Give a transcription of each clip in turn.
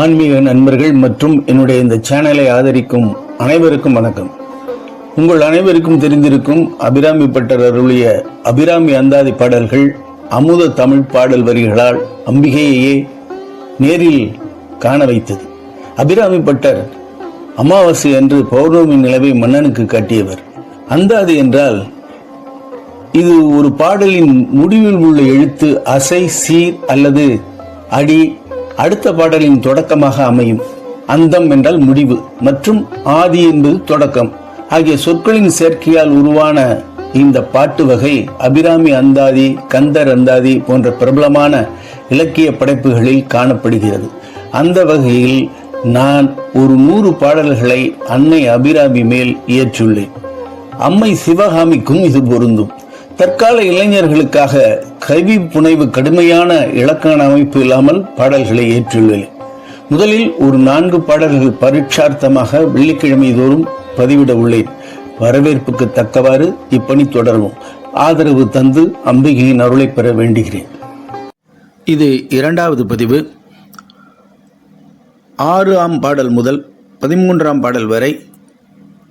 ஆன்மீக நண்பர்கள் மற்றும் என்னுடைய இந்த சேனலை ஆதரிக்கும் அனைவருக்கும் வணக்கம். உங்கள் அனைவருக்கும் தெரிந்திருக்கும் அபிராமி பட்டர் அருளிய அபிராமி அந்தாதி பாடல்கள் அமுத தமிழ் பாடல் வரிகளால் அம்பிகையையே நேரில் காண வைத்தது. அபிராமி பட்டர் அமாவாசை என்று பௌர்ணமி நிலவை மன்னனுக்கு காட்டியவர். அந்தாதி என்றால் இது ஒரு பாடலின் முடிவில் உள்ள எழுத்து அசை சீர் அல்லது அடி அடுத்த பாடலின் தொடக்கமாக அமையும் அந்தம் என்றால் முடிவு மற்றும் ஆதி என்பது தொடக்கம். ஆகிய சொற்களின் சேர்க்கையால் உருவான இந்த பாட்டு வகை அபிராமி அந்தாதி கந்தர் அந்தாதி போன்ற பிரபலமான இலக்கிய படைப்புகளில் காணப்படுகிறது. அந்த வகையில் நான் ஒரு நூறு பாடல்களை அன்னை அபிராமி மேல் இயற்றுள்ளேன் அம்மை சிவகாமிக்கும் இது பொருந்தும். தற்கால இளைஞர்களுக்காக கல்வி புனைவு கடுமையான இலக்கண அமைப்பு இல்லாமல் பாடல்களை ஏற்றுள்ளேன் முதலில் ஒரு நான்கு பாடல்கள் பரீட்சார்த்தமாக வெள்ளிக்கிழமை தோறும் பதிவிட உள்ளேன். வரவேற்புக்கு தக்கவாறு இப்பணி தொடரும் ஆதரவு தந்து அம்பிகையின் அருளை பெற வேண்டுகிறேன். இது இரண்டாவது பதிவு. ஆறு ஆம் பாடல் முதல் பதிமூன்றாம் பாடல் வரை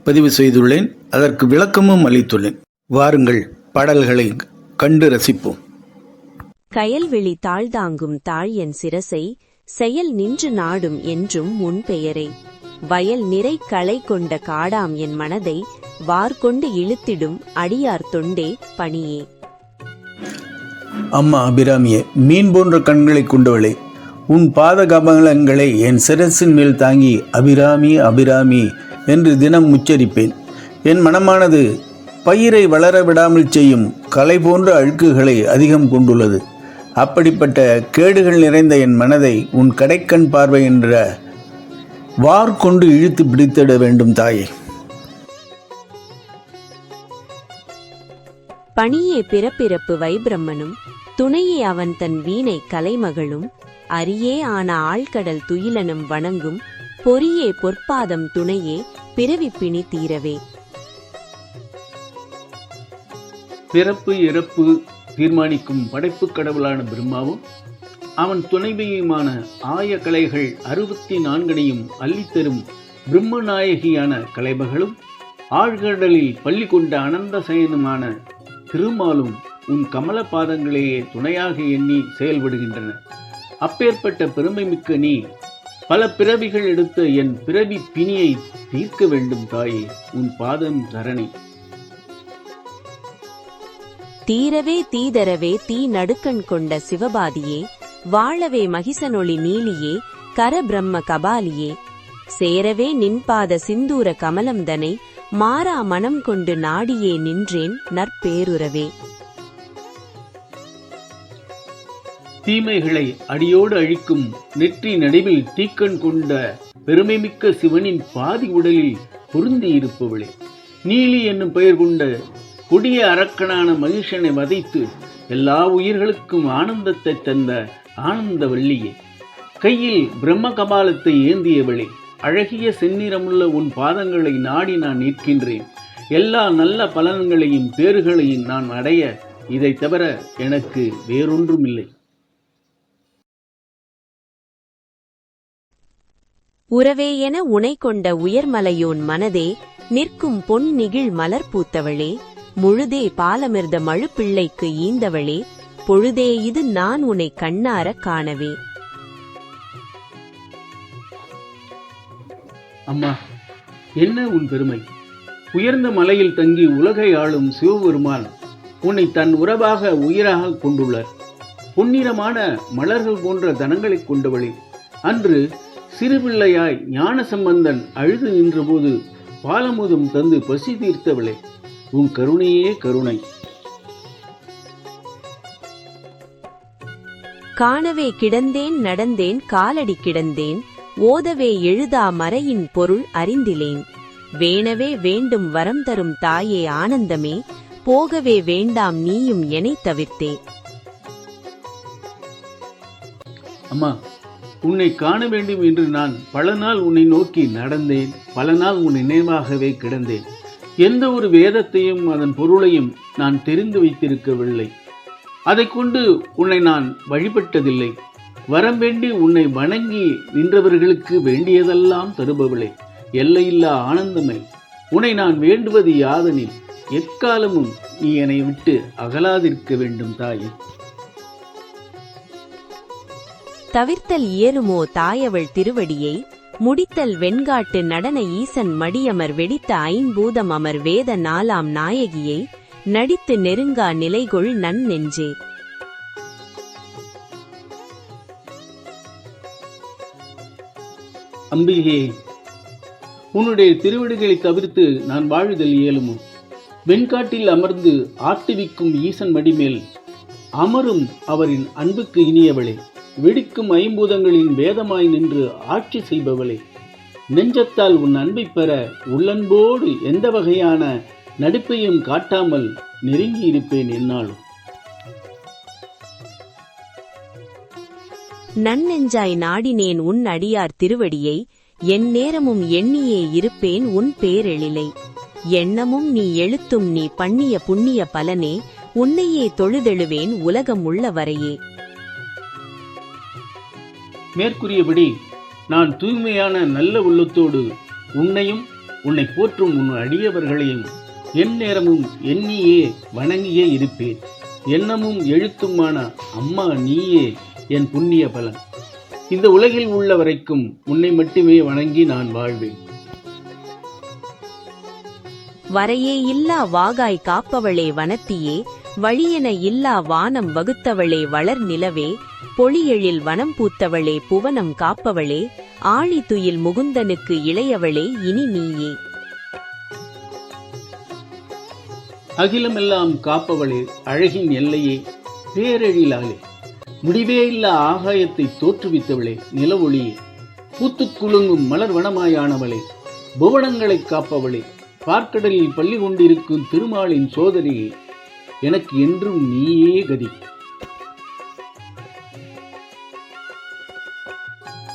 பதிவு செய்துள்ளேன். அதற்கு விளக்கமும் அளித்துள்ளேன். வாருங்கள் பாடல்களை கண்டு ரசிப்போம். கயல்வெளி தாழ்தாங்கும் தாழ் என் சிரசை செயல் நின்று நாடும் என்றும் உன் பெயரை. வயல் நிறை களை கொண்ட காடாம் என் மனதை வார்கொண்டு இழுத்திடும் அடியார் தொண்டே பணியே. அம்மா அபிராமியே மீன் போன்ற கண்களை கொண்டவளே உன் பாத கமலங்களை என் சிரசின் மேல் தாங்கி அபிராமி அபிராமி என்று தினம் உச்சரிப்பேன். என் மனமானது பயிரை வளர விடாமல் செய்யும் கலை போன்ற அழுக்குகளை அதிகம் கொண்டுள்ளது. அப்படிப்பட்ட கேடுகள் நிறைந்த என் மனதை உன் கடைக்கண் பார்வை என்ற வார் கொண்டு இழுத்து பிடித்திட வேண்டும் தாயே. பணியே பிறப்பிறப்பு வைபிரம்மனும் துணையே அவன் தன் வீணை கலைமகளும் அரியே ஆன ஆழ்கடல் துயிலனும் வணங்கும் பொறியே பொற்பாதம் துணையே பிறவிப் பிணி தீரவே. பிறப்பு இறப்பு தீர்மானிக்கும் படைப்பு கடவுளான பிரம்மாவும் அவன் துணைவியுமான ஆய கலைகள் அறுபத்தி நான்கனையும் அள்ளித்தரும் பிரம்மநாயகியான கலைமகளும் ஆழ்கடலில் பள்ளி கொண்ட அனந்த சயனமான திருமாலும் உன் கமல பாதங்களையே துணையாக எண்ணி செயல்படுகின்றன. அப்பேற்பட்ட பெருமை மிக்க நீ பல பிறவிகள் எடுத்த என் பிறவி பிணியை தீர்க்க வேண்டும் தாயே உன் பாதம் தரணி. தீரவே தீதரவே தீ நடுக்கண் கொண்ட சிவபாதியே வாழவே மகிசனொளி நீலியே கரபிரம்ம கபாலியே. சேரவே நின்பாத சிந்தூர கமலம்தனை மாறா மனம் கொண்டு நாடியே நின்றேன் நற்பேருறவே. தீமைகளை அடியோடு அழிக்கும் நெற்றி நடுவில் தீக்கண் கொண்ட பெருமைமிக்க சிவனின் பாதி உடலில் பொருந்தி இருப்பவளே நீலி என்னும் பெயர் கொண்ட கொடிய அரக்கனான மகிஷனை வதைத்து எல்லா உயிர்களுக்கும் ஆனந்தத்தை தந்த ஆனந்த வள்ளியே. கையில் பிரம்ம கபாலத்தை ஏந்தியவளே அழகிய செந்நிறமுள்ள உன் பாதங்களை நாடி நான் நிற்கின்றேன். எல்லா நல்ல பலன்களையும் பேறுகளையும் நான் அடைய இதை தவிர எனக்கு வேறொன்றும் இல்லை உறவே என உனை கொண்ட உயர்மலையோன் மனதே நிற்கும் பொன் நிகிழ் மலர் பூத்தவளே. முழுதே பாலமிர்த மழுப்பிள்ளைக்கு ஈந்தவளே பொழுதே இது நான் உன்னை கண்ணார காணவே. அம்மா என்ன உன் பெருமை? உயர்ந்த மலையில் தங்கி உலகை ஆளும் சிவபெருமான் உன்னை தன் உறவாக உயிராக கொண்டுள்ளார். பொன்னிறமான மலர்கள் போன்ற தனங்களை கொண்டவளே அன்று சிறுபிள்ளையாய் ஞான சம்பந்தன் அழுது நின்றபோது பாலமுதம் தந்து பசி தீர்த்தவளே. உன் கருணையே கருணை. காணவே கிடந்தேன் நடந்தேன் காலடி கிடந்தேன் ஓதவே எழுதா மறையின் பொருள் அறிந்திலேன். வேணவே வேண்டும் வரம் தரும் தாயே ஆனந்தமே போகவே வேண்டாம் நீயும் எனைத் தவிர்த்தே. அம்மா உன்னை காண வேண்டும் என்று நான் பல நாள் உன்னை நோக்கி நடந்தேன் பல நாள் உன் நினைவாகவே கிடந்தேன். எந்த ஒரு வேதத்தையும் அதன் பொருளையும் நான் தெரிந்து வைத்திருக்கவில்லை. அதை கொண்டு உன்னை நான் வழிபட்டதில்லை. வரம் வேண்டி உன்னை வணங்கி நின்றவர்களுக்கு வேண்டியதெல்லாம் தருபவளே. எல்லையில்லா ஆனந்தமே. உன்னை நான் வேண்டுவது யாதனில் எக்காலமும் நீ என்னை விட்டு அகலாதிருக்க வேண்டும் தாயே. தவிர்த்தல் இயலுமோ தாயவள் திருவடியை முடித்தல் வெண்காட்டு நடன ஈசன் மடியமர் வெடித்த ஐம்பூதம் அமர் வேத நாலாம் நாயகியை நடித்து நெருங்கா நிலைகொள் நன் நெஞ்சே அம்பிகே உன்னுடைய திருவிடுகளை தவிர்த்து நான் வாழுதல் இயலுமோ. வெண்காட்டில் அமர்ந்து ஆட்டுவிக்கும் ஈசன் மடிமேல் அமரும் அவரின் அன்புக்கு இனியவளே. வெடிக்கும் ஐம்பூதங்களின் வேதமாய் நின்று ஆட்சி செய்பவளே. நெஞ்சத்தால் உன் அன்பை பெற உள்ளன்போடு எந்த வகையான நடிப்பையும் காட்டாமல் நெருங்கி இருப்பேன் என்னாலும். நன்னெஞ்சாய் நாடினேன் உன் அடியார் திருவடியை என் நேரமும் எண்ணியே இருப்பேன் உன் பேரெழிலை. எண்ணமும் நீ எழுத்தும் நீ பண்ணிய புண்ணிய பலனே உன்னையே தொழுதெழுவேன் உலகம் உள்ள வரையே. மேற்கூறியபடி நான் தூய்மையான நல்ல உள்ளத்தோடு உன்னையும் உன்னை போற்றும் உன் அடியவர்களையும் என் நேரமும் எண்ணியே வணங்கியே இருப்பேன். எண்ணமும் எழுத்துமான அம்மா நீயே என் புண்ணிய பலன். இந்த உலகில் உள்ள வரைக்கும் உன்னை மட்டுமே வணங்கி நான் வாழ்வேன். வரையே இல்லா வாகாய் காப்பவளே வனத்தியே வழியென இல்லா வானம் வகுத்தவளே வளர் நிலவே பொழியெழில் வனம் பூத்தவளே புவனம் காப்பவளே ஆழி துயில் முகுந்தனுக்கு இளையவளே இனி நீயே. அகிலமெல்லாம் காப்பவளே அழகின் எல்லையே பேரெழிலாளே முடிவே இல்லா ஆகாயத்தை தோற்றுவித்தவளே நிலவொளியே. பூத்து குலுங்கும் மலர் வனமாயானவளே புவனங்களை காப்பவளே பார்க்கடலில் பள்ளி கொண்டிருக்கும் திருமாலின் சோதரியே எனக்கு என்றும் நீயே கதி.